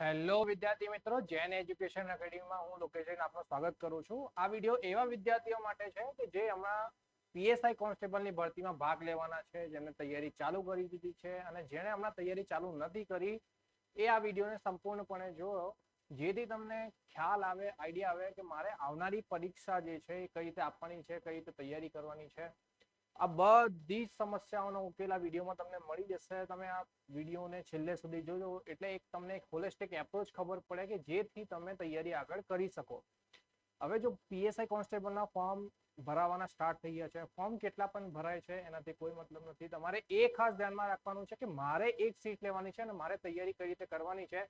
Hello વિદ્યાર્થી મિત્રો, Jain education એકેડમીમાં હું લોકેશન આપનું સ્વાગત કરું છું. આ વીડિયો એવા વિદ્યાર્થીઓ માટે છે કે જે હમણાં પીએસઆઈ કોન્સ્ટેબલની ભરતીમાં ભાગ લેવાના છે, જેમને તૈયારી ચાલુ કરી દીધી છે અને જેણે હમણાં તૈયારી ચાલુ નથી કરી, એ આ વિડીયોને સંપૂર્ણપણે જોયો જેથી તમને ખ્યાલ આવે, આઈડિયા આવે કે મારે આવનારી પરીક્ષા જે છે એ કઈ રીતે આપવાની છે, કઈ રીતે તૈયારી કરવાની છે. આ બધી જ સમસ્યાઓનો ઉકેલ આ વિડીયોમાં તમને મળી જશે. તમે આ વિડીયોને છેલ્લે સુધી જોજો. એટલે એક તમને એક હોલિસ્ટિક એપ્રોચ ખબર પડે કે જેથી તમે તૈયારી આગળ કરી શકો. હવે જો પીએસઆઈ કોન્સ્ટેબલના ફોર્મ ભરાવાના સ્ટાર્ટ થઈ ગયા છે. ફોર્મ કેટલા પણ ભરાય છે, એનાથી કોઈ મતલબ નથી. તમારે એ ખાસ ધ્યાનમાં રાખવાનું છે કે મારે એક સીટ લેવાની છે અને મારે તૈયારી કઈ રીતે કરવાની છે.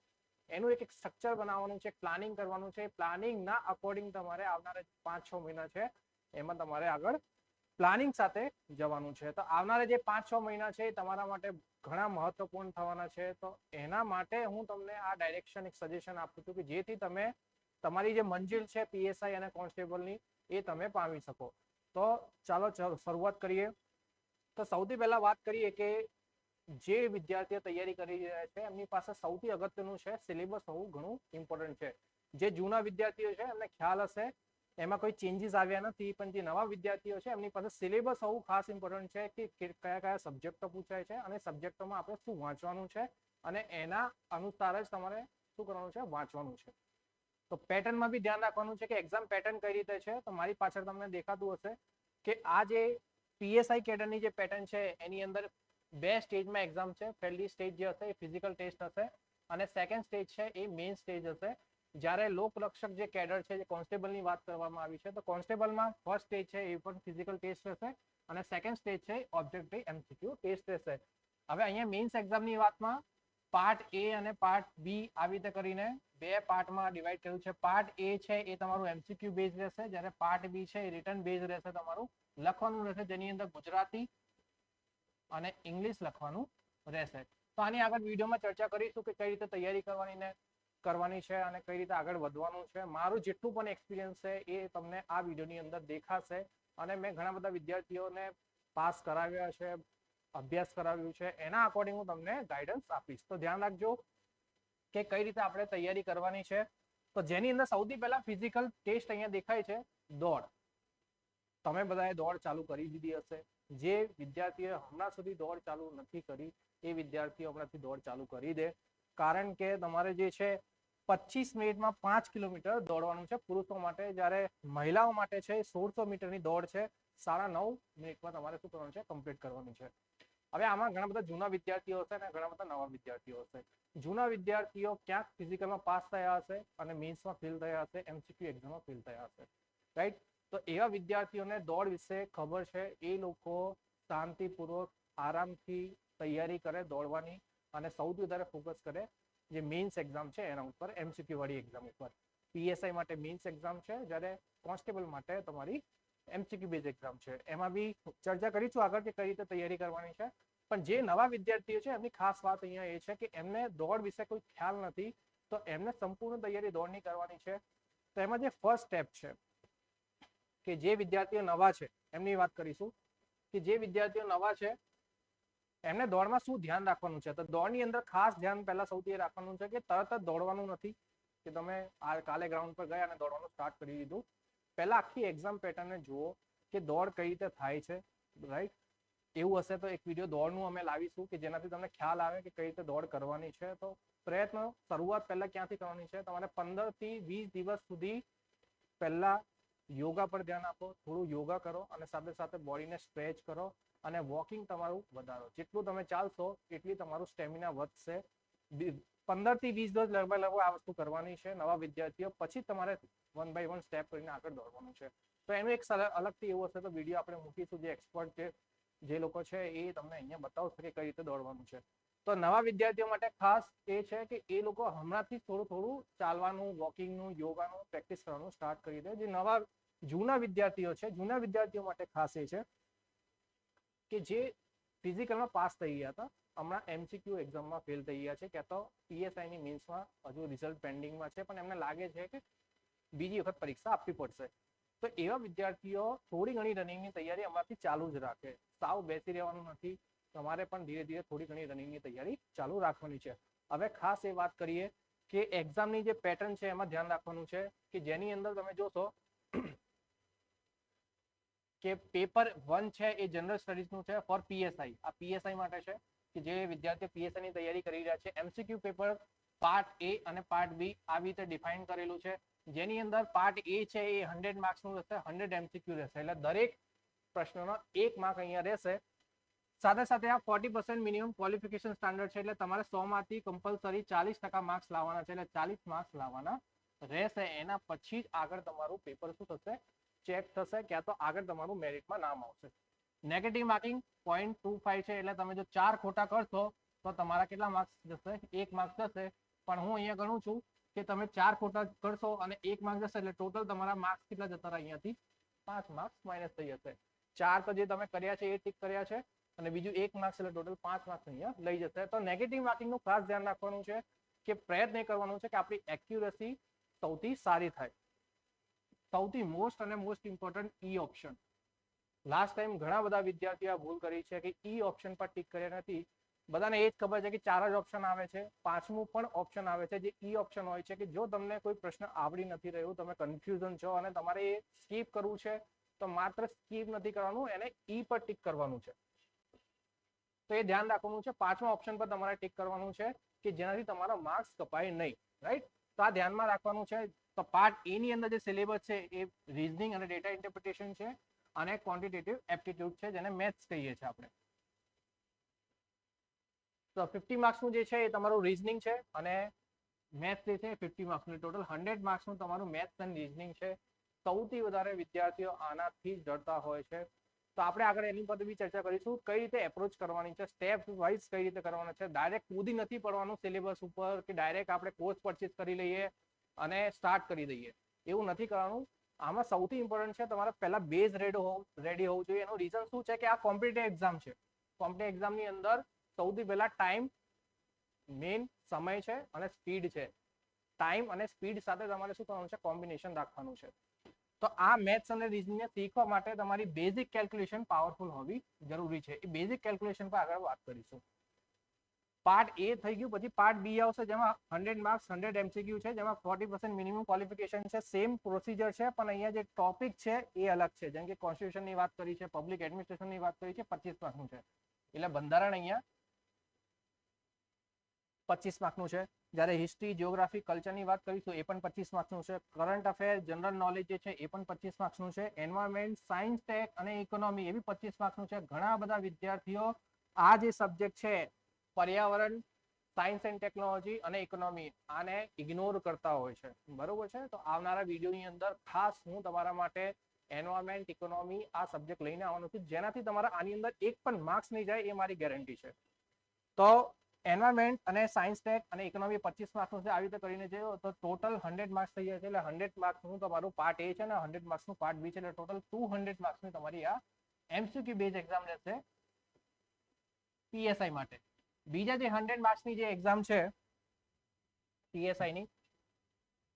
એનું એક એક સ્ટ્રક્ચર બનાવવાનું છે પ્લાનિંગ કરવાનું છે. પ્લાનિંગના અકોર્ડિંગ તમારે આવનારા પાંચ છ મહિના છે. એમાં તમારે આગળ પ્લાનિંગ સાથે જવાનું છે. તો આવનારા જે પાંચ છ મહિના છે એ તમારા માટે ઘણા મહત્વપૂર્ણ થવાના છે. તો એના માટે હું તમને આ ડાયરેક્શન એક સજેશન આપું છું કે જેથી તમે તમારી જે મંજિલ છે પીએસઆઈ અને કોન્સ્ટેબલની એ તમે પામી શકો. તો ચાલો શરૂઆત કરીએ. તો સૌથી પહેલા વાત કરીએ કે જે વિદ્યાર્થીઓ તૈયારી કરી રહ્યા છે, એમની પાસે સૌથી અગત્યનું છે, સિલેબસ હોવું ઘણું ઇમ્પોર્ટન્ટ છે. જે જૂના વિદ્યાર્થીઓ છે, એમને ખ્યાલ હશે એમાં કોઈ ચેન્જીસ આવ્યા નથી, પણ જે નવા વિદ્યાર્થીઓ છે, એમની પાસે સિલેબસ હોવું ખાસ ઇમ્પોર્ટન્ટ છે કે કયા કયા સબ્જેક્ટો પૂછાય છે અને સબ્જેક્ટોમાં આપણે શું વાંચવાનું છે અને એના અનુસાર જ તમારે શું કરવાનું છે, વાંચવાનું છે. તો પેટર્નમાં બી ધ્યાન રાખવાનું છે કે એક્ઝામ પેટર્ન કઈ રીતે છે, તો મારી પાછળ તમને દેખાતું હશે કે આ જે પીએસઆઈ કેડરની જે પેટર્ન છે, એની અંદર બે સ્ટેજમાં એક્ઝામ છે. પહેલી સ્ટેજ જે હશે એ ફિઝિકલ ટેસ્ટ હશે અને સેકન્ડ સ્ટેજ છે એ મેઇન સ્ટેજ હશે. જ્યારે લોકરક્ષક જે કેડર છે, જે કોન્સ્ટેબલની વાત કરવામાં આવી છે, તો કોન્સ્ટેબલમાં ફર્સ્ટ સ્ટેજ છે, એ પણ ફિઝિકલ ટેસ્ટ રહેશે અને સેકન્ડ સ્ટેજ છે ઓબ્જેક્ટિવ એમસીક્યુ ટેસ્ટ રહેશે હવે અહીંયા મેઇન્સ એક્ઝામની વાતમાં પાર્ટ એ અને પાર્ટ બી આવી રીતે કરીને બે પાર્ટમાં ડિવાઈડ કર્યું છે. પાર્ટ એ છે, એ તમારું એમસીક્યુ બેઝ રહેશે. જ્યારે પાર્ટ બી છે, એ રિટર્ન બેઝ રહેશે તમારું. લખવાનું રહેશે જેની અંદર ગુજરાતી અને ઇંગ્લિશ લખવાનું રહેશે. તો આની આગળ વિડીયોમાં ચર્ચા કરીશું કે કઈ રીતે તૈયારી કરવાની ને કરવાની છે અને કઈ રીતે આગળ વધવાનું છે. મારું જેટલું પણ એક્સપિરિયન્સ છે એ તમને આ વિડીયોની અંદર દેખાશે. અને મેં ઘણા બધા વિદ્યાર્થીઓને પાસ કરાવ્યા છે, અભ્યાસ કરાવ્યું છે. એના અકોર્ડિંગ હું તમને ગાઈડન્સ આપીશ. તો ધ્યાન રાખજો કે કઈ રીતે આપણે તૈયારી કરવાની છે. તો જેની અંદર સૌથી પહેલા ફિઝિકલ ટેસ્ટ અહીંયા દેખાય છે, દોડ. તમે બધાએ દોડ ચાલુ કરી દીધી હશે. જે વિદ્યાર્થીએ હમણાં સુધી દોડ ચાલુ નથી કરી, એ વિદ્યાર્થીઓ હમણાંથી દોડ ચાલુ કરી દે. કારણ કે તમારે જે છે પચીસ મિનિટમાં પાંચ કિલોમીટર દોડવાનું છે. પુરુષો માટે જ્યારે મહિલાઓ માટે છે, સોળસો મીટરની દોડ છે. સાડા નવ મિનિટમાં તમારે શું કરવાનું છે? કમ્પ્લીટ કરવાની છે. હવે આમાં ઘણા બધા જૂના વિદ્યાર્થીઓ હશે અને ઘણા બધા નવા વિદ્યાર્થીઓ હશે. જૂના વિદ્યાર્થીઓ ક્યાંક ફિઝિકલમાં પાસ થયા હશે અને મેન્સમાં ફેલ થયા હશે એમસીક્યુ એક્ઝામમાં ફેલ થયા હશે. રાઈટ તો એવા વિદ્યાર્થીઓને દોડ વિશે ખબર છે. એ લોકો શાંતિપૂર્વક આરામથી તૈયારી કરે દોડવાની અને સૌથી વધારે ફોકસ કરે જે મેઇન્સ એક્ઝામ છે એના ઉપર એમસીક્યુ વાળી એક્ઝામ ઉપર. પીએસઆઈ માટે મેઇન્સ એક્ઝામ છે, જ્યારે કોન્સ્ટેબલ માટે તમારી એમસીક્યુ બેઝ એક્ઝામ છે. એમાં બી ચર્ચા કરીશું આગળ કે કઈ રીતે તૈયારી કરવાની છે. પણ જે નવા વિદ્યાર્થીઓ છે, એમની ખાસ વાત અહીંયા એ છે કે એમને દોડ વિશે કોઈ ખ્યાલ નથી, તો એમને સંપૂર્ણ તૈયારી દોડની કરવાની છે. તો એમાં જે ફર્સ્ટ સ્ટેપ છે, કે જે વિદ્યાર્થીઓ નવા છે, એમની વાત કરીશું. કે જે વિદ્યાર્થીઓ નવા છે એમને દોડમાં શું ધ્યાન રાખવાનું છે? તો દોડની અંદર ખાસ ધ્યાન પહેલા સૌથી એ રાખવાનું છે કે તરત જ દોડવાનું નથી કે તમે આ કાલે ગ્રાઉન્ડ પર ગયા અને દોડવાનું સ્ટાર્ટ કરી દીધું. પહેલા આખી એક્ઝામ પેટર્નને જુઓ કે દોડ કઈ રીતે થાય છે રાઈટ એવું હશે તો એક વીડિયો દોડનું અમે લાવીશું કે જેનાથી તમને ખ્યાલ આવે કે કઈ રીતે દોડ કરવાની છે. તો પ્રયત્ન શરૂઆત પહેલા ક્યાંથી કરવાની છે? તમારે પંદરથી વીસ દિવસ સુધી પહેલા યોગા પર ધ્યાન આપો, થોડું યોગા કરો અને સાથે સાથે બોડીને સ્ટ્રેચ કરો. અને વોકિંગ તમારું વધારો. જેટલું તમે ચાલશો, એટલી તમારું સ્ટેમિના વધશે. પંદરથી વીસ દિવસ લગભગ લગભગ આ વસ્તુ કરવાની છે, નવા વિદ્યાર્થીઓ. પછી તમારે વન બાય વન સ્ટેપ કરીને આગળ દોડવાનું છે. તો એનું એક અલગથી એવું હશે તો વીડિયો આપણે મૂકીશું. જે એક્સપર્ટ છે, જે લોકો છે એ તમને અહીંયા બતાવશે કે કઈ રીતે દોડવાનું છે. તો નવા વિદ્યાર્થીઓ માટે ખાસ એ છે કે એ લોકો હમણાંથી થોડું થોડું ચાલવાનું વોકિંગનું યોગાનું પ્રેક્ટિસ કરવાનું સ્ટાર્ટ કરી દે. જે નવા, જૂના વિદ્યાર્થીઓ છે, જૂના વિદ્યાર્થીઓ માટે ખાસ એ છે કે જે ફિઝિકલમાં પાસ થઈ ગયા હતા, હમણાં એમસીક્યુ એક્ઝામમાં ફેલ થઈ ગયા છે, કે તો પીએસઆઈની મીન્સમાં હજુ રિઝલ્ટ પેન્ડિંગમાં છે, પણ એમને લાગે છે કે બીજી વખત પરીક્ષા આપવી પડશે. તો એવા વિદ્યાર્થીઓ થોડી ઘણી રનિંગની તૈયારી અમારાથી ચાલુ જ રાખે. સાવ બેસી રહેવાનું નથી. તમારે પણ ધીરે ધીરે થોડી ઘણી રનિંગની તૈયારી ચાલુ રાખવાની છે. હવે ખાસ એ વાત કરીએ કે એક્ઝામની જે પેટર્ન છે, એમાં ધ્યાન રાખવાનું છે કે જેની અંદર તમે જોશો કે પેપર વન છે એ જનરલ સ્ટડીઝનું છે ફોર પીએસઆઈ આ પીએસઆઈ માટે છે કે જે વિદ્યાર્થીઓ પીએસઆઈ ની તૈયારી કરી રહ્યા છે. એમસીક્યુ પેપર પાર્ટ એ અને પાર્ટ બી આવી રીતે ડિફાઇન કરેલું છે. જેની અંદર પાર્ટ એ છે એ હંડ્રેડ માર્ક્સનું રહેશે હંડ્રેડ એમસીક્યુ રહેશે. એટલે દરેક પ્રશ્નનો એક માર્ક અહીંયા રહેશે. સાથે સાથે આ forty percent minimum qualification standard છે એટલે તમારે સો માંથી કમ્પલસરી ચાલીસ ટકા માર્ક્સ લાવવાના છે. એટલે ચાલીસ માર્ક્સ લાવવાના રહેશે. એના પછી જ આગળ તમારું પેપર શું થશે? ચેક થશે ક્યાં તો આગળ તમારું મેરિટમાં નામ આવશે. Negative marking point two five છે, એટલે તમે જો ચાર ખોટા કરશો, તો તમારા કેટલા માર્ક્સ જશે? એક માર્ક્સ જશે. પણ હું અહીંયા ગણું છું કે તમે ચાર ખોટા કરશો અને એક માર્ક્સ જશે, એટલે ટોટલ તમારા માર્ક્સ કેટલા જતા રહ્યા અહીંયાથી? પાંચ માર્ક્સ માઇનસ થઈ જશે. ચાર તો જે તમે કર્યા છે એ ટીક કર્યા છે, અને બીજું એક માર્ક્સ એટલે ટોટલ પાંચ માર્ક્સ અહીંયા લઈ જશે. તો નેગેટિવ માર્કિંગનું ખાસ ધ્યાન રાખવાનું છે કે પ્રયત્ન કરવાનું છે કે આપણી એક્યુરસી સૌથી સારી થાય. સૌથી મોસ્ટ અને મોસ્ટ ઇમ્પોર્ટન્ટ ઈ ઓપ્શન લાસ્ટ ટાઈમ ઘણા બધા વિદ્યાર્થીઓ ભૂલ કરી છે કે ઈ ઓપ્શન પર ટીક કર્યા નથી. બધાને એ જ ખબર છે કે ચાર જ ઓપ્શન આવે છે. પાંચમું પણ ઓપ્શન આવે છે. જે ઈ ઓપ્શન હોય છે કે જો તમને કોઈ પ્રશ્ન આવડી નથી રહ્યું, તમે કન્ફ્યુઝન છો અને તમારે એ સ્કીપ કરવું છે, તો માત્ર સ્કીપ નથી કરવાનું, એને ઈ પર ટીક કરવાનું છે. તો એ ધ્યાન રાખવાનું છે. પાંચમા ઓપ્શન પર તમારે ટીક કરવાનું છે કે જેનાથી તમારા માર્ક્સ કપાય નહીં. રાઈટ તો આ ધ્યાનમાં રાખવાનું છે. તો પાર્ટ એ ની અંદર જે સિલેબસ છે, એ રીઝનિંગ અને ડેટા ઇન્ટરપ્રિટેશન છે અને ક્વોન્ટિટેટિવ એપ્ટિટ્યુડ છે, જેને મેથ્સ કહીએ છીએ આપણે. તો ફિફ્ટી માર્ક્સનું જે છે, એ તમારું રીઝનિંગ છે અને મેથ્સ જે છે ફિફ્ટી માર્ક્સનું ટોટલ હંડ્રેડ માર્ક્સનું તમારું મેથ્સ અને રીઝનિંગ છે. સૌથી વધારે વિદ્યાર્થીઓ આનાથી જ ડરતા હોય છે. તો આપણે આગળ એની પર બી ચર્ચા કરીશું કઈ રીતે એપ્રોચ કરવાની છે સ્ટેપ વાઇઝ કઈ રીતે કરવાના છે. ડાયરેક્ટ કૂદી નથી પડવાનું સિલેબસ ઉપર કે ડાયરેક્ટ આપણે કોર્સ પરચેસ કરી લઈએ અને સ્ટાર્ટ કરી દઈએ. એવું નથી કરવાનું. આમાં સૌથી ઇમ્પોર્ટન્ટ છે તમારે પહેલા બેઝ રેડ હોવું રેડી હોવું જોઈએ. એનું રીઝન શું છે કે આ કોમ્પિટેટિવ એક્ઝામ છે. કોમ્પિટેટિવ એક્ઝામની અંદર સૌથી પહેલા ટાઈમ મેઇન સમય છે અને સ્પીડ છે. ટાઈમ અને સ્પીડ સાથે તમારે શું કરવાનું છે? કોમ્બિનેશન રાખવાનું છે. તો આ મેથ્સ અને રીઝનિંગને શીખવા માટે તમારી બેઝિક કેલ્ક્યુલેશન પાવરફુલ હોવી જરૂરી છે. એ બેઝિક કેલ્ક્યુલેશન પર આગળ વાત કરીશું. પાર્ટ એ થઈ ગયું, પછી પાર્ટ બી આવશે, જેમાં હંડ્રેડ માર્ક્સ હંડ્રેડ એમસીક્યુ છે, જેમાં ફોર્ટી પર્સન્ટ મિનિમમ ક્વોલિફિકેશન છે સેમ પ્રોસિજર છે, પણ અહીંયા જે ટોપિક છે, એ અલગ છે. જેમ કે કોન્સ્ટિટ્યુશનની વાત કરી છે પબ્લિક એડમિનિસ્ટ્રેશનની વાત કરી છે, પચીસ માર્કનું છે. એટલે બંધારણ અહીંયા પચીસ માર્કનું છે. જ્યારે હિસ્ટ્રી જિયોગ્રાફી કલ્ચરની વાત કરીશું એ પણ પચીસ માર્ક્સનું છે. કરંટ અફેર જનરલ નોલેજ જે છે એ પણ પચીસ માર્ક્સનું છે. એન્વાયરમેન્ટ સાયન્સ ટેક અને ઇકોનોમી એ બી પચીસ માર્ક્સનું છે. ઘણા બધા વિદ્યાર્થીઓ આ જે સબ્જેક્ટ છે, પર્યાવરણ સાયન્સ એન્ડ ટેકનોલોજી અને ઇકોનોમી આને ઇગ્નોર કરતા હોય છે. બરોબર છે? તો આવનારા વિડીયોની અંદર ખાસ હું તમારા માટે એન્વાયરમેન્ટ ઇકોનોમી આ સબ્જેક્ટ લઈને આવવાનું છું. જેનાથી તમારા આની અંદર એક પણ માર્ક્સ નહીં જાય એ મારી ગેરંટી છે. તો એન્વાયરમેન્ટ અને સાયન્સ ટેક અને ઇકોનોમી પચીસ માર્ક્સનું છે. આવી રીતે કરીને જોઈએ તો ટોટલ હંડ્રેડ માર્ક્સ થઈ જાય છે. એટલે હંડ્રેડ માર્ક્સનું તમારું પાર્ટ એ છે અને હંડ્રેડ માર્ક્સનું પાર્ટ બી છે. એટલે ટોટલ ટુ હંડ્રેડ માર્ક્સની તમારી આ એમસીક્યુ બેઝ એક્ઝામ રહેશે પીએસઆઈ માટે. બીજા જે હંડ્રેડ માર્ક્સની જે એક્ઝામ છે પીએસઆઈની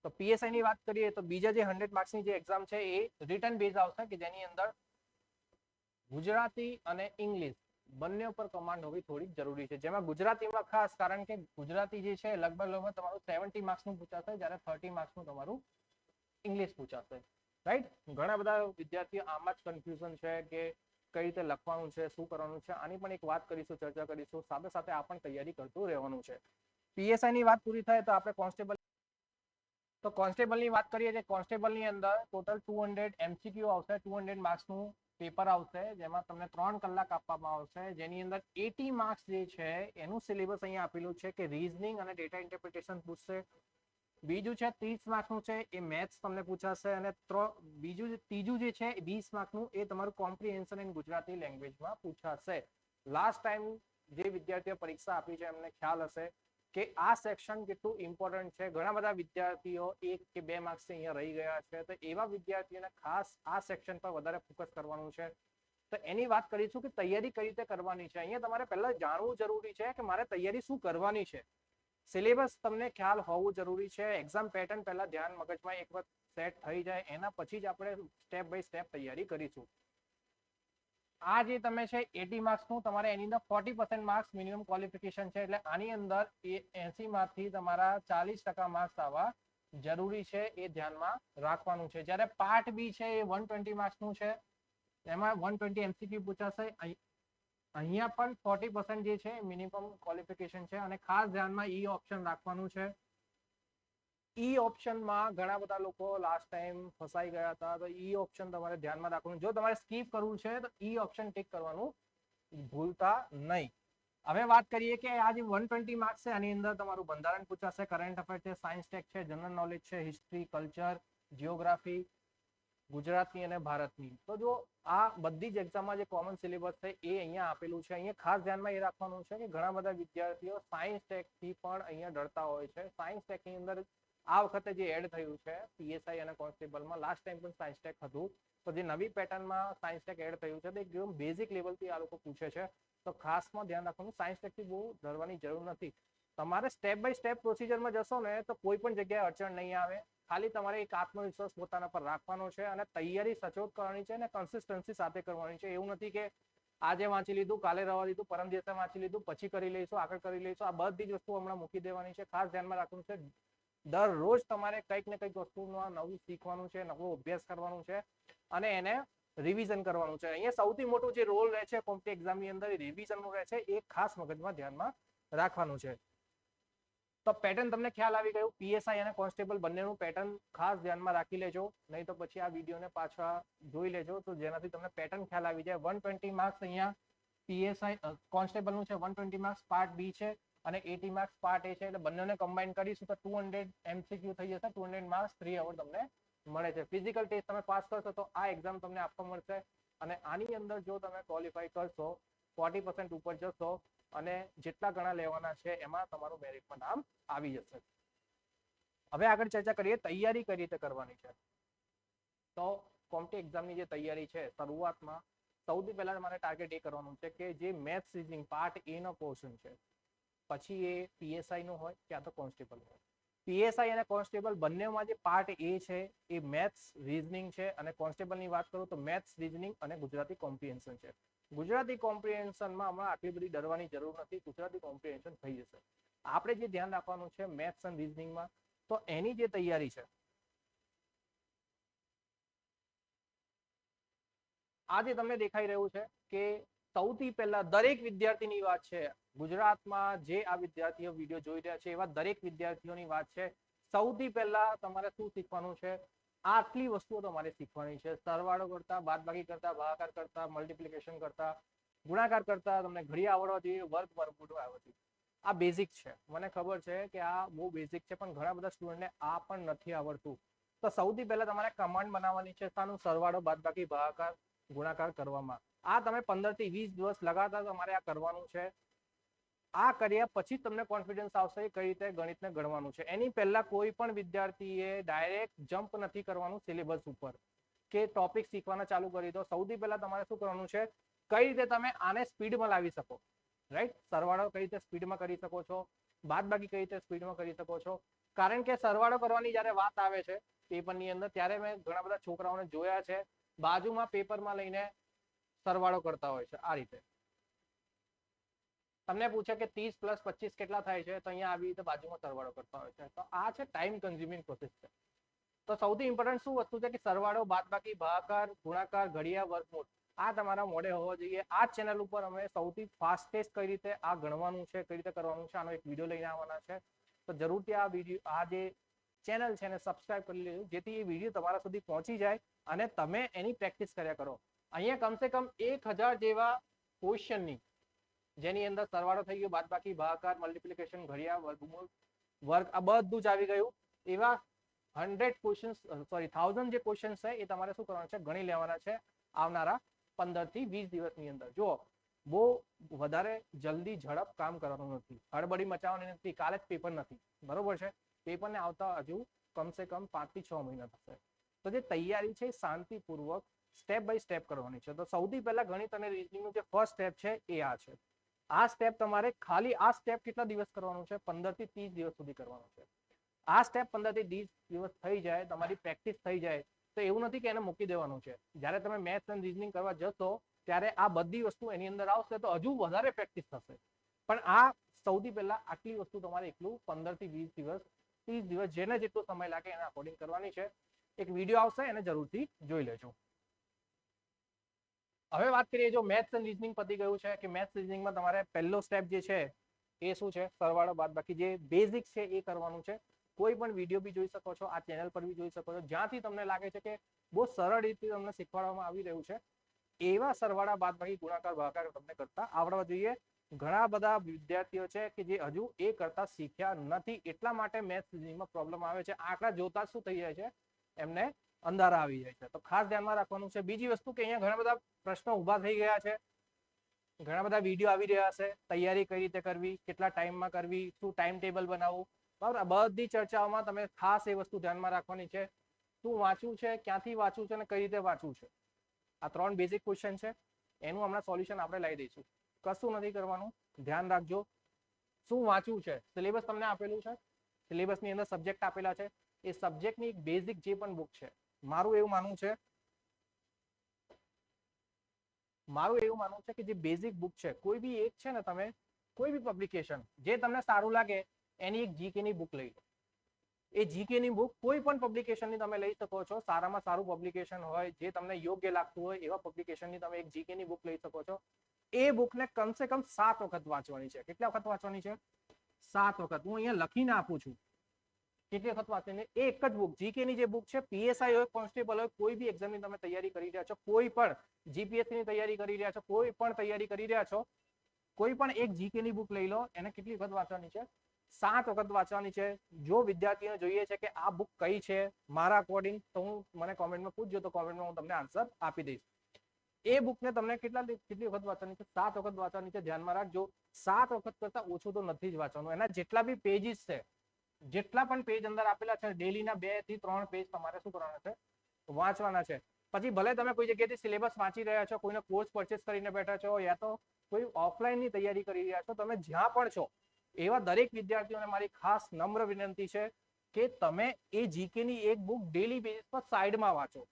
તો પીએસઆઈની વાત કરીએ તો બીજા જે હંડ્રેડ માર્ક્સની જે એક્ઝામ છે એ રિટર્ન બેઝ આવશે કે જેની અંદર ગુજરાતી અને ઇંગ્લિશ બંને ઉપર કમાન્ડ હોવી થોડી જરૂરી છે. જેમાં ગુજરાતીમાં ખાસ, કારણ કે ગુજરાતી જે છે, લગભગ લગભગ તમારું સેવન્ટી માર્ક્સનું પૂછાશે, જ્યારે થર્ટી માર્ક્સનું તમારું ઇંગ્લિશ પૂછાશે. રાઈટ ઘણા બધા વિદ્યાર્થીઓ આમાં જ કન્ફ્યુઝન છે કે કઈ રીતે લખવાનું છે, શું કરવાનું છે. આની પણ એક વાત કરીશું, ચર્ચા કરીશું. સાથે સાથે આ પણ તૈયારી કરતું રહેવાનું છે. પીએસઆઈ ની વાત પૂરી થાય તો આપણે કોન્સ્ટેબલ તો કોન્સ્ટેબલની વાત કરીએ કોન્સ્ટેબલની કોન્સ્ટેબલ અંદર ટોટલ ટુ હંડ્રેડ એમસીક્યુ આવશે ટુ હંડ્રેડ માર્ક્સનું પેપર આવશે, જેમાં તમને ત્રણ કલાક આપવામાં આવશે, જેની અંદર એટી માર્ક્સ જે છે, એનું સિલેબસ અહીંયા આપેલું છે કે રીઝનિંગ અને ડેટા ઇન્ટરપ્રિટેશન પૂછશે. બીજું છે, ત્રીસ માર્ક્સનું છે, એ મેથ્સ તમને પૂછાશે, અને બીજું ત્રીજું જે છે વીસ માર્ક્સનું, એ તમારું કોમ્પ્રિહેન્શન ઇન ગુજરાતી લેંગ્વેજમાં પૂછાશે. લાસ્ટ ટાઈમ જે વિદ્યાર્થીઓ પરીક્ષા આપી છે, એમને ખ્યાલ હશે કે આ સેક્શન કેટલું ઇમ્પોર્ટન્ટ છે? ઘણા બધા વિદ્યાર્થીઓ એક કે બે માર્ક્સથી અહીંયા રહી ગયા છે. તો એવા વિદ્યાર્થીઓને ખાસ આ સેક્શન પર વધારે ફોકસ કરવાનું છે. તો એની વાત કરીશું કે તૈયારી કઈ રીતે કરવાની છે? અહીંયા તમારે પહેલા જાણવું જરૂરી છે કે મારે તૈયારી શું કરવાની છે? સિલેબસ તમને ખ્યાલ હોવું જરૂરી છે. એક્ઝામ પેટર્ન પહેલા ધ્યાન મગજમાં એક વખત સેટ થઈ જાય. એના પછી જ આપણે સ્ટેપ બાય સ્ટેપ તૈયારી કરીશું. આ જે તમે છે એટી માર્ક્સનું તમારે એની અંદર forty percent marks minimum qualification છે, એટલે આની અંદર એ એસી માંથી તમારા ચાલીસ ટકા માર્ક્સ આવવા જરૂરી છે એ ધ્યાનમાં રાખવાનું છે. જ્યારે પાર્ટ બી છે એ વન ટ્વેન્ટી માર્ક્સનું છે, એમાં વન ટ્વેન્ટી એમસીક્યુ પૂછાશે. અહીં- અહીંયા પણ ફોર્ટી પર્સન્ટ જે છે મિનિમમ ક્વોલિફિકેશન છે અને ખાસ ધ્યાનમાં ઈ ઓપ્શન રાખવાનું છે. ઈ ઓપ્શનમાં ઘણા બધા લોકો લાસ્ટ ટાઈમ ફસાઈ ગયા હતા. તો ઈ ઓપ્શન તમારે ધ્યાનમાં રાખવાનું. જો તમારે સ્કીપ કરવું છે, તો ઈ ઓપ્શન ટિક કરવાનું ભૂલતા નહીં. હવે વાત કરીએ કે આ જે વન ટ્વેન્ટી માર્ક્સ છે, આની અંદર તમારું બંધારણ પૂછાશે. કરંટ અફેર છે સાયન્સ ટેક છે જનરલ નોલેજ છે હિસ્ટ્રી કલ્ચર જિયોગ્રાફી ગુજરાતની અને ભારતની. તો જો આ બધી જ એક્ઝામમાં જે કોમન સિલેબસ છે, એ અહીંયા આપેલું છે. અહીંયા ખાસ ધ્યાનમાં એ રાખવાનું છે કે ઘણા બધા વિદ્યાર્થીઓ સાયન્સ ટેકથી પણ અહીંયા ડરતા હોય છે. સાયન્સ ટેકની અંદર આ વખતે જે એડ થયું છે પીએસઆઈ અને કોન્સ્ટેબલમાં લાસ્ટ ટાઈમ પણ સાયન્સ ટેક હતું. તો જે નવી પેટર્નમાં સાયન્સ ટેક એડ થયું છે, તે એકદમ બેઝિક લેવલથી આ લોકો પૂછે છે. તો ખાસમાં ધ્યાન રાખવાનું સાયન્સ ટેકથી બહુ ડરવાની જરૂર નથી. તમારે સ્ટેપ બાય સ્ટેપ પ્રોસિજરમાં જશો ને, તો કોઈ પણ જગ્યાએ અડચણ નહીં આવે. ખાલી તમારે એક આત્મવિશ્વાસ પોતાના પર રાખવાનો છે અને તૈયારી સચોટ કરવાની છે અને કન્સિસ્ટન્સી સાથે કરવાની છે. એવું નથી કે આજે વાંચી લીધું, કાલે રવા દીધું, પરમ દિવસે વાંચી લીધું, પછી કરી લઈશું, આગળ કરી લઈશું. આ બધી જ વસ્તુ હમણાં મૂકી દેવાની છે. ખાસ ધ્યાનમાં રાખવાનું છે દરરોજ તમારે કંઈક ને કંઈક વસ્તુમાં નવું શીખવાનું છે, નવો અભ્યાસ કરવાનું છે અને એને રિવિઝન કરવાનું છે. અહીંયા સૌથી મોટું જે રોલ રહે છે કોમ્પિટિવ એક્ઝામની અંદર રિવિઝન રહે છે, એ ખાસ મગજમાં ધ્યાનમાં રાખવાનું છે. તો પેટર્ન તમને ખ્યાલ આવી ગયું પીએસઆઈ અને કોન્સ્ટેબલ બંનેનું પેટર્ન ખાસ ધ્યાનમાં રાખી લેજો, નહીં તો પછી આ વિડીયોને પાછા જોઈ લેજો, તો જેનાથી તમને પેટર્ન ખ્યાલ આવી જાય. વન ટ્વેન્ટી માર્ક્સ અહીંયા પીએસઆઈ કોન્સ્ટેબલનું છે one twenty marks part B છે. અને એટી માર્ક્સ પાર્ટ એ છે, એટલે બંનેને કમ્બાઈન કરીશું તો ટુ હંડ્રેડ એમસીક્યુ થઈ જશે. Two hundred marks three hour તમને મળે છે. ફિઝિકલ ટેસ્ટ તમે પાસ કરશો તો આ એક્ઝામ તમને આપવા મળશે. અને આની અંદર જો તમે ક્વોલિફાય કરશો ફોર્ટી ઉપર જશો અને જેટલા ગણા લેવાના છે, એમાં તમારું મેરિટમાં નામ આવી જશે. હવે આગળ ચર્ચા કરીએ, તૈયારી કઈ રીતે કરવાની છે? તો કોમ્પિટી એક્ઝામની જે તૈયારી છે, શરૂઆતમાં સૌથી પહેલા મારે ટાર્ગેટ એ કરવાનું છે કે જે મેથ્સ રીઝનિંગ પાર્ટ એ નો પોર્શન છે પછી એ પીએસઆઈ નો હોય, ક્યાં તો કોન્સ્ટેબલ હોય. પીએસઆઈ અને કોન્સ્ટેબલ બંનેમાં જે પાર્ટ એ છે, એ મેથ્સ રીઝનિંગ છે. અને કોન્સ્ટેબલની વાત કરું તો મેથ્સ રીઝનિંગ અને ગુજરાતી કોમ્પ્રિહેન્શન છે. ગુજરાતી કોમ્પ્રિહેન્શનમાં હમણાં આટલી બધી ડરવાની જરૂર નથી. ગુજરાતી કોમ્પ્રિહેન્શન થઈ જશે. આપણે જે ધ્યાન રાખવાનું છે મેથ્સ અને રીઝનિંગમાં તો એની જે તૈયારી છે આ જે તમને દેખાઈ રહ્યું છે કે સૌથી પહેલા દરેક વિદ્યાર્થીની વાત છે. ગુજરાતમાં જે આ વિદ્યાર્થીઓ વીડિયો જોઈ રહ્યા છે, એવા દરેક વિદ્યાર્થીઓની વાત છે. સૌથી પહેલા તમારે શું શીખવાનું છે? આટલી વસ્તુઓ તમારે શીખવાની છે. સરવાળો કરતા, બાદબાકી કરતા, ભાગાકાર કરતા મલ્ટિપ્લિકેશન કરતા, ગુણાકાર કરતા, તમને ઘડી આવડવા જોઈએ, વર્ગ વર્ગમૂળ આવડવા જોઈએ. આ બેઝિક છે. મને ખબર છે કે આ બહુ બેઝિક છે, પણ ઘણા બધા સ્ટુડન્ટને આ પણ નથી આવડતું. તો સૌથી પહેલા તમારે કમાન્ડ બનાવવાની છે, શાનું સરવાળો, બાદબાકી, ભાગાકાર, ગુણાકાર કરવામાં. આ તમે પંદરથી વીસ દિવસ લગાતાર તમારે આ કરવાનું છે. આ કર્યા પછી તમને કોન્ફિડન્સ આવશે કઈ રીતે ગણિતને ગણવાનું છે. એની પહેલા કોઈ પણ વિદ્યાર્થીએ ડાયરેક્ટ જમ્પ નથી કરવાનું સિલેબસ ઉપર. કે ટોપિક શીખવાના ચાલુ કરી દો. સૌથી પહેલા તમારે શું કરવાનું છે? કઈ રીતે તમે આને સ્પીડમાં લાવી શકો? રાઈટ સરવાળો કઈ રીતે સ્પીડમાં કરી શકો છો? બાદબાકી કઈ રીતે સ્પીડમાં કરી શકો છો? કારણ કે સરવાળો કરવાની જ્યારે વાત આવે છે, પેપરની અંદર, ત્યારે મેં ઘણા બધા છોકરાઓને જોયા છે. બાજુમાં પેપરમાં લઈને સરવાળો કરતા હોય છે, આ રીતે. તમને પૂછે કે ત્રીસ પ્લસ પચીસ કેટલા થાય છે, તો અહીંયા આવી રીતે બાજુમાં સરવાળો કરતા હોય છે. તો આ છે ટાઈમ કન્ઝ્યુમિંગ પ્રોસેસ છે. તો સૌથી ઇમ્પોર્ટન્ટ શું વસ્તુ છે કે સરવાળો, બાદબાકી, ભાગાકાર, ગુણાકાર, ઘડિયા, વર્ગમૂળ, આ તમારા મોડે હોવો જોઈએ. આ ચેનલ ઉપર અમે સૌથી ફાસ્ટેસ્ટ કઈ રીતે આ ગણવાનું છે, કઈ રીતે કરવાનું છે, આનો એક વીડિયો લઈને આવવાના છે. તો જરૂરથી આ વીડિયો આ જે ચેનલ છે એને સબસ્ક્રાઇબ કરી લેજો, જેથી એ વીડિયો તમારા સુધી પહોંચી જાય અને તમે એની પ્રેક્ટિસ કર્યા કરો. અહીંયા કમસે કમ એક હજાર જેવા ક્વેશ્ચનની જેની અંદર સરવાળો થઈ ગયો, બાદબાકી, ભાગાકાર મલ્ટિપ્લિકેશન ઘડિયા વર્ગમૂળ, વર્ગ, આ બધું જ આવી ગયું. એવા હંડ્રેડ ક્વેશ્ચન સોરી થાઉઝન્ડ જે ક્વેશ્ચન છે, એ તમારે શું કરવાના છે? ગણી લેવાના છે આવનારા પંદરથી વીસ દિવસની અંદર. જો બહુ વધારે જલ્દી ઝડપ કામ કરવાનું નથી. હડબડી મચાવવાની નથી, કાલે જ પેપર નથી. બરોબર છે? પેપરને આવતા હજુ કમસે કમ પાંચથી છ મહિના થશે. તો જે તૈયારી છે શાંતિપૂર્વક સ્ટેપ બાય સ્ટેપ કરવાની છે. તો સૌથી પહેલા ગણિત અને રીઝનિંગનું જે ફર્સ્ટ સ્ટેપ છે એ આ છે. આ સ્ટેપ તમારે ખાલી આ સ્ટેપ કેટલા દિવસ કરવાનું છે? પંદરથી ત્રીસ દિવસ સુધી કરવાનું છે. આ સ્ટેપ પંદરથી ત્રીસ દિવસ થઈ જાય, તમારી પ્રેક્ટિસ થઈ જાય, તો એવું નથી કે એને મૂકી દેવાનું છે. જ્યારે તમે મેથ્સ અને રીઝનિંગ કરવા જશો, ત્યારે આ બધી વસ્તુ એની અંદર આવશે તો હજુ વધારે પ્રેક્ટિસ થશે. પણ આ સૌથી પહેલા આટલી વસ્તુ તમારે એકલું પંદરથી વીસ દિવસ, ત્રીસ દિવસ જેને જેટલો સમય લાગે એના અકોર્ડિંગ કરવાની છે. એક વીડિયો આવશે, એને જરૂરથી જોઈ લેજો. હવે વાત કરીએ જો મેથ્સ એન્ડ રીઝનિંગ પતી ગયું છે કે મેથ્સ રીઝનિંગમાં તમારે પહેલો સ્ટેપ જે છે એ શું છે? સરવાળો બાદ બાકી જે બેઝિક છે એ કરવાનું છે. કોઈ પણ વીડિયો બી જોઈ શકો છો, આ ચેનલ પર બી જોઈ શકો છો. જ્યાંથી તમને લાગે છે કે બહુ સરળ રીતે તમને શીખવાડવામાં આવી રહ્યું છે, એવા સરવાળા બાદ બાકી ગુણાકાર, ભાગાકાર તમને કરતા આવડવા જોઈએ. ઘણા બધા વિદ્યાર્થીઓ છે કે જે હજુ એ કરતા શીખ્યા નથી. એટલા માટે મેથ્સ રીઝનિંગમાં પ્રોબ્લેમ આવે છે. આંકડા જોતા શું થઈ જાય છે? એમને અંધારા આવી જાય છે. તો ખાસ ધ્યાનમાં રાખવાનું છે, બીજી વસ્તુ કે અહીંયા ઘણા બધા પ્રશ્નો ઊભા થઈ ગયા છે. ઘણા બધા વીડિયો આવી રહ્યા છે, તૈયારી કઈ રીતે કરવી, કેટલા ટાઈમમાં કરવી, શું ટાઈમ ટેબલ બનાવવું. બરાબર બધી ચર્ચાઓમાં તમે ખાસ એ વસ્તુ ધ્યાનમાં રાખવાની છે. શું વાંચવું છે, ક્યાંથી વાંચવું છે અને કઈ રીતે વાંચવું છે. આ ત્રણ બેઝિક ક્વેશ્ચન છે. એનું હમણાં સોલ્યુશન આપણે લઈ દઈશું. કશું નથી કરવાનું, ધ્યાન રાખજો. શું વાંચવું છે સિલેબસ તમને આપેલું છે. સિલેબસની અંદર સબ્જેક્ટ આપેલા છે. એ સબ્જેક્ટની એક બેઝિક જે પણ બુક છે મારું એવું માનવું છે, મારું એવું માનવું છે કે જે બેઝિક બુક છે, કોઈ બી એક છે ને તમે, કોઈ બી પબ્લિકેશન જે તમને સારું લાગે, એની એક જીકે ની બુક લઈ લો. એ જીકે ની બુક કોઈ પણ પબ્લિકેશનની તમે લઈ શકો છો, સારામાં સારું પબ્લિકેશન હોય, જે તમને યોગ્ય લાગતું હોય, એવા પબ્લિકેશનની તમે એક જીકે ની બુક લઈ શકો છો. એ બુકને કમસે કમ સાત વખત વાંચવાની છે. કેટલા વખત વાંચવાની છે? સાત વખત. હું અહીંયા લખીને આપું છું. કેટલી વખત વાંચીને એ એક જ બુક જીકે ની જે બુક છે પીએસઆઈ હોય કોન્સ્ટેબલ હોય, કોઈ બી એક્ઝામની તમે તૈયારી કરી રહ્યા છો, કોઈ પણ જીપીએસસી ની તૈયારી કરી રહ્યા છો, કોઈ પણ તૈયારી કરી રહ્યા છો, કોઈ પણ એક જીકે ની બુક લઈ લો, એને કેટલી વખત વાંચવાની છે? સાત વખત વાંચવાની છે. જો વિદ્યાર્થીઓને જોઈએ છે કે આ બુક કઈ છે, મારા અકોર્ડિંગ તો હું મને કોમેન્ટમાં પૂછજો, તો કોમેન્ટમાં હું તમને આન્સર આપી દઈશ. એ બુકને તમને કેટલા કેટલી વખત વાંચવાની છે? સાત વખત વાંચવાની છે, ધ્યાનમાં રાખજો. સાત વખત કરતા ઓછું તો નથી જ વાંચવાનું. એના જેટલા બી પેજીસ છે જેટલા પણ પેજ અંદર આપેલા છે ડેલીના બેથી ત્રણ પેજ તમારે શું કરવાના છે? વાંચવાના છે. પછી ભલે તમે કોઈ જગ્યાએથી સિલેબસ વાંચી રહ્યા છો, કોઈનો કોર્સ પરચેસ કરીને બેઠા છો, યા તો કોઈ ઓફલાઈનની તૈયારી કરી રહ્યા છો, તમે જ્યાં પણ છો, એવા દરેક વિદ્યાર્થીઓને મારી ખાસ નમ્ર વિનંતી છે કે તમે એ જીકે ની એક બુક ડેલી બેઝિસ પર સાઈડમાં વાંચો.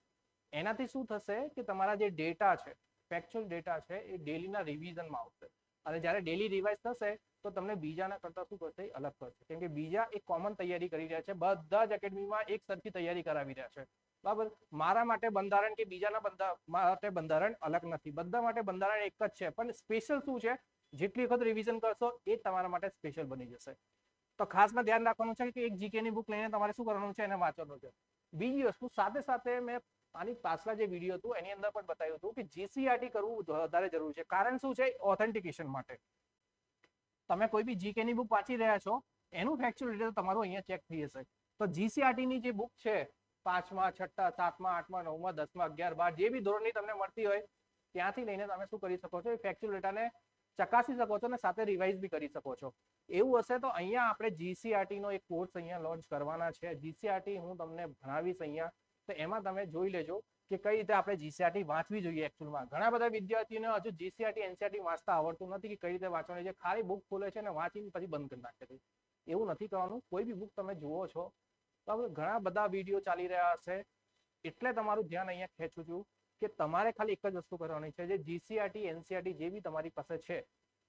એનાથી શું થશે કે તમારા જે ડેટા છે ફેક્ચ્યુઅલ ડેટા છે, એ ડેલીના રિવિઝનમાં આવશે. અને જ્યારે ડેલી રિવાઇઝ થશે તો તમને બીજાના કરતા શું કરશે અલગ કરશે કેમ કે બીજા એક કોમન તૈયારી કરી રહ્યા છે. બધા જ એકેડમીમાં એક સરખી તૈયારી કરાવી રહ્યા છે. બરાબર? મારા માટે બંધારણ કે બીજાના બંધા, માટે બંધારણ અલગ નથી. બધા માટે બંધારણ એક જ છે. પણ સ્પેશિયલ શું છે? જેટલી વખત રિવિઝન કરશો, એ તમારા માટે સ્પેશિયલ બની જશે. તો ખાસમાં ધ્યાન રાખવાનું છે કે એક જીકે ની બુક લઈને તમારે શું કરવાનું છે? એને વાંચવાનું છે. બીજી વસ્તુ, સાથે સાથે મેં આની પાછલા જે વીડિયો હતું, એની અંદર પણ બતાવ્યું હતું કે જીસીઆરટી કરવું વધારે જરૂરી છે. કારણ શું છે? ઓથેન્ટિકેશન માટે. તમે કોઈ બી જીકે ની બુક વાંચી રહ્યા છો, એનું ફેક્ચ્યુઅલ ડિટેલ તમારું અહીંયા ચેક થઈ જશે. તો જીસીઆરટી ની જે બુક છે, પાંચમા, છઠ્ઠા, સાતમા, આઠમા, નવમા, દસમા, અગિયાર, બાર, જે બી ધોરણની તમને મળતી હોય, ત્યાંથી લઈને તમે શું કરી શકો છો? એ ફેક્ચ્યુઅલ ડેટાને ચકાસી શકો છો અને સાથે રિવાઇઝ બી કરી શકો છો. એવું હશે તો અહીંયા આપણે જીસીઆરટી નો એક કોર્સ અહીંયા લોન્ચ કરવાના છે. જીસીઆરટી હું તમને ભણાવીશ અહીંયા. તો એમાં તમે જોઈ લેજો. કે કઈ રીતે આપણે જીસીઆરટી વાંચવી જોઈએ એકચ્યુઅલમાં ઘણા બધા વિદ્યાર્થીઓને હજુ જીસીઆરટી એનસીઆરટી વાંચતા આવડતું નથી કે કઈ રીતે વાંચવાની છે. ખાલી બુક ખોલે છે અને વાંચીને પછી બંધ કરી નાખે છે. એવું નથી કરવાનું. કોઈ બી બુક તમે જુઓ છો, તો ઘણા બધા વીડિયો ચાલી રહ્યા હશે. એટલે તમારું ધ્યાન અહીંયા ખેંચું છું કે તમારે ખાલી એક જ વસ્તુ કરવાની છે. જે જીસીઆરટી એનસીઆરટી જે બી તમારી પાસે છે,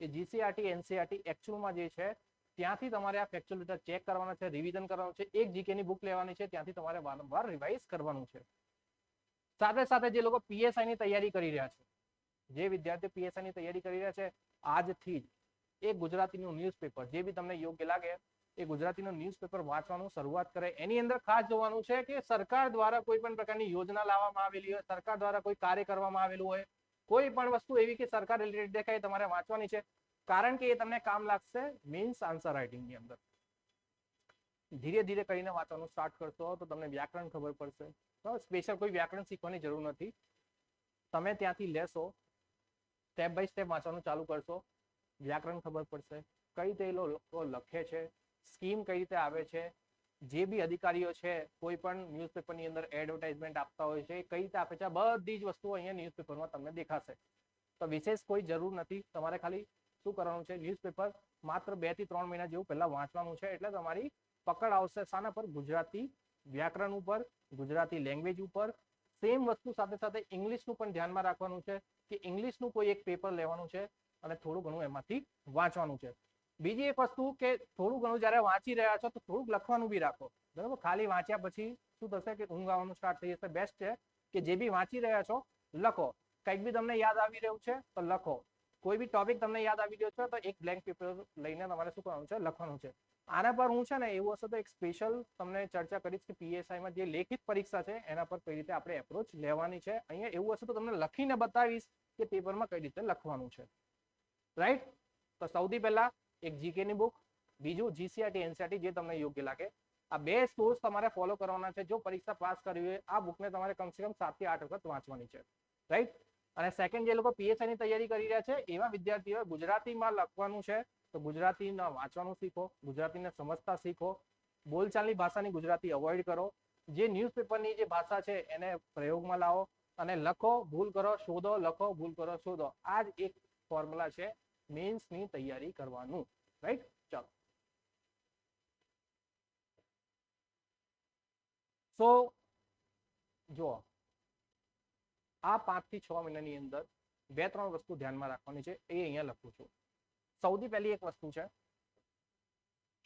એ જીસીઆરટી એનસીઆરટી એકચ્યુઅલમાં જે છે, ત્યાંથી તમારે આ ફેક્ચ્યુઅલ ડેટા ચેક કરવાના છે રિવિઝન કરવાનું છે. એક જીકેની બુક લેવાની છે, ત્યાંથી તમારે વારંવાર રિવાઇઝ કરવાનું છે. સાથે સાથે જે લોકો પીએસઆઈ ની તૈયારી કરી રહ્યા છે, જે વિદ્યાર્થીઓ પીએસઆઈ ની તૈયારી કરી રહ્યા છે, આજથી જ એ ગુજરાતીનું ન્યૂઝપેપર જે બી તમને યોગ્ય લાગે, એ ગુજરાતીનું ન્યૂઝપેપર વાંચવાનું શરૂઆત કરે. એની અંદર ખાસ જોવાનું છે કે સરકાર દ્વારા કોઈ પણ પ્રકારની યોજના લાવવામાં આવેલી હોય, સરકાર દ્વારા કોઈ કાર્ય કરવામાં આવેલું હોય, કોઈ પણ વસ્તુ એવી કે સરકાર રિલેટેડ દેખાય તમારે વાંચવાની છે, કારણ કે એ તમને કામ લાગશે મીન્સ આન્સર રાઇટિંગની અંદર. ધીરે ધીરે કરીને વાંચવાનું સ્ટાર્ટ કરશો તો તમને વ્યાકરણ ખબર પડશે સ્પેશિયલ કોઈ વ્યાકરણ શીખવાની જરૂર નથી. તમે ત્યાંથી લેશો સ્ટેપ બાય સ્ટેપ વાંચવાનું ચાલુ કરશો, વ્યાકરણ ખબર પડશે. કઈ રીતે એ લોકો લખે છે સ્કીમ કઈ રીતે આવે છે, જે બી અધિકારીઓ છે, કોઈ પણ ન્યૂઝપેપરની અંદર એડવર્ટાઇઝમેન્ટ આપતા હોય છે કઈ રીતે આપે છે બધી જ વસ્તુઓ અહીંયા ન્યૂઝપેપરમાં તમને દેખાશે. તો વિશેષ કોઈ જરૂર નથી. તમારે ખાલી શું કરવાનું છે ન્યૂઝપેપર માત્ર બેથી ત્રણ મહિના જેવું પહેલા વાંચવાનું છે, એટલે તમારી પકડ આવશે શાના પર ગુજરાતી વ્યાકરણ ઉપર, ગુજરાતી લેંગ્વેજ ઉપર સેમ વસ્તુ સાથે સાથે ઇંગ્લિશનું પણ ધ્યાનમાં રાખવાનું છે કે ઇંગ્લિશનું કોઈ એક પેપર લેવાનું છે અને થોડું ઘણું એમાંથી વાંચવાનું છે. બીજી એક વસ્તુ કે થોડું ઘણું જ્યારે વાંચી રહ્યા છો તો થોડુંક લખવાનું બી રાખો. બરાબર? ખાલી વાંચ્યા પછી શું થશે કે ઊંઘ આવવાનું સ્ટાર્ટ થઈ જશે. બેસ્ટ છે કે જે બી વાંચી રહ્યા છો, લખો. કંઈક બી તમને યાદ આવી રહ્યું છે તો લખો. કોઈ બી ટોપિક તમને યાદ આવી રહ્યો છે તો એક બ્લેન્ક પેપર લઈને તમારે શું કરવાનું છે? લખવાનું છે. આના પર હું છે ને એવું હશે તો એક સ્પેશિયલ તમને ચર્ચા કરીશ કે પીએસઆઈમાં જે લેખિત પરીક્ષા છે, એના પર કઈ રીતે આપણે એપ્રોચ લેવાની છે. અહીંયા એવું હશે તો તમને લખીને બતાવીશ કે પેપરમાં કઈ રીતે લખવાનું છે. રાઈટ તો સૌથી પહેલા એક જીકે ની બુક બીજું જીસીઆરટી એનસીઆરટી જે તમને યોગ્ય લાગે. આ બે સોર્સ તમારે ફોલો કરવાના છે. જો પરીક્ષા પાસ કરવી હોય, આ બુકને તમારે કમસે કમ સાતથી આઠ વખત વાંચવાની છે. રાઈટ અને સેકન્ડ જે લોકો પીએસઆઈ ની તૈયારી કરી રહ્યા છે, એવા વિદ્યાર્થીઓ ગુજરાતીમાં લખવાનું છે. તો ગુજરાતીના વાંચવાનું શીખો, ગુજરાતીને સમજતા શીખો, બોલચાલની ભાષાની ગુજરાતી અવોઇડ કરો. જે ન્યૂઝપેપરની જે ભાષા છે એને પ્રયોગમાં લાવો અને લખો, ભૂલ કરો, શોધો, લખો, ભૂલ કરો, શોધો. આ જ એક ફોર્મ્યુલા છે મેન્સની તૈયારી કરવાનું. રાઈટ ચાલો. સો જુઓ. આ પાંચથી છ મહિનાની અંદર બે ત્રણ વસ્તુ ધ્યાનમાં રાખવાની છે. એ અહીંયા લખું છું. સૌથી પહેલી એક વસ્તુ છે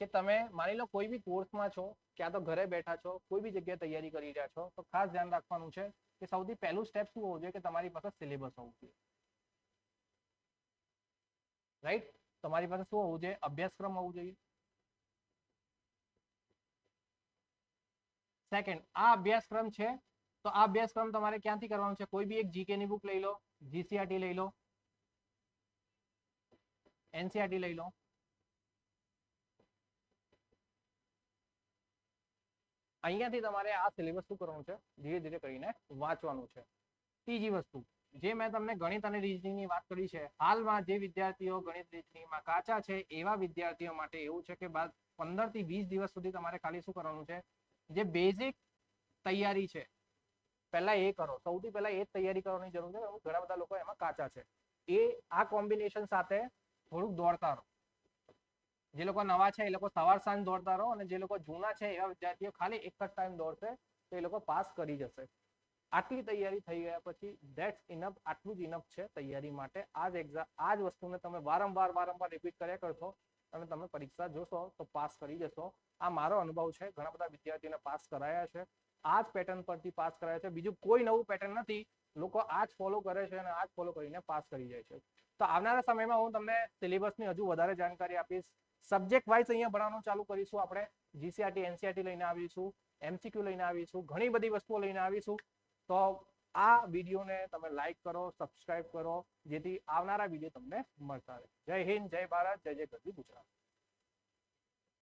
કે તમે માની લો કોઈ બી કોર્સમાં છો ક્યાં તો ઘરે બેઠા છો, કોઈ બી જગ્યાએ તૈયારી કરી રહ્યા છો, તો ખાસ ધ્યાન રાખવાનું છે કે સૌથી પહેલું સ્ટેપ શું હોવું જોઈએ કે તમારી પાસે સિલેબસ હોવું જોઈએ. રાઈટ તમારી પાસે શું હોવું જોઈએ? અભ્યાસક્રમ હોવું જોઈએ. સેકન્ડ આ અભ્યાસક્રમ છે, તો આ અભ્યાસક્રમ તમારે ક્યાંથી કરવાનો છે? કોઈ બી એક જીકે ની બુક લઈ લો જીસીઆરટી લઈ લો એનસીઆરટી લઈ લો. અહીંયાથી તમારે આ સિલેબસ શું કરવાનું છે? ધીરે ધીરે કરીને વાંચવાનું છે. ત્રીજી વસ્તુ, જે મેં તમને ગણિત અને reasoning ની વાત કરી છે, હાલમાં જે વિદ્યાર્થીઓ ગણિત reasoning માં કાચા છે, એવા વિદ્યાર્થીઓ માટે એવું છે કે બાદ પંદરથી વીસ દિવસ સુધી તમારે ખાલી શું કરવાનું છે? જે બેઝિક તૈયારી છે, પહેલા એ કરો. સૌથી પહેલા એ જ તૈયારી કરવાની જરૂર છે ઘણા બધા લોકો એમાં કાચા છે. એ આ કોમ્બિનેશન સાથે થોડુંક દોડતા રહો. જે લોકો નવા છે, એ લોકો સવાર સાંજ દોડતા રહો અને જે લોકો જૂના છે, એવા વિદ્યાર્થીઓ ખાલી એક જ ટાઈમ દોડશે, તો એ લોકો પાસ કરી જશે. આટલી તૈયારી થઈ ગયા પછી ધેટ્સ ઇનફ આટલું જ ઇનફ છે તૈયારી માટે. આ જ એક્ઝામ આ જ વસ્તુને તમે વારંવાર વારંવાર રિપીટ કર્યા કરશો અને તમે પરીક્ષા જોશો તો પાસ કરી જશો. આ મારો અનુભવ છે, ઘણા બધા વિદ્યાર્થીઓને પાસ કરાયા છે. આ જ પેટર્ન પરથી પાસ કરાયા છે. બીજું કોઈ નવું પેટર્ન નથી. લોકો આ જ ફોલો કરે છે અને આ જ ફોલો કરીને પાસ કરી જાય છે. તો આવનારા સમયમાં હું તમને સિલેબસની હજુ વધારે જાણકારી આપીશ. સબ્જેક્ટ વાઇઝ અહીંયા ભણવાનું ચાલુ કરીશું આપણે. જીસીઆરટી એનસીઆરટી લઈને આવીશું. એમસીક્યુ લઈને આવીશું. ઘણી બધી વસ્તુઓ લઈને આવીશું. તો આ વિડીયોને તમે લાઈક કરો સબસ્ક્રાઇબ કરો, જેથી આવનારા વીડિયો તમને મળતા રહે. જય હિન્દ, જય ભારત, જય જય ગરવી ગુજરાત.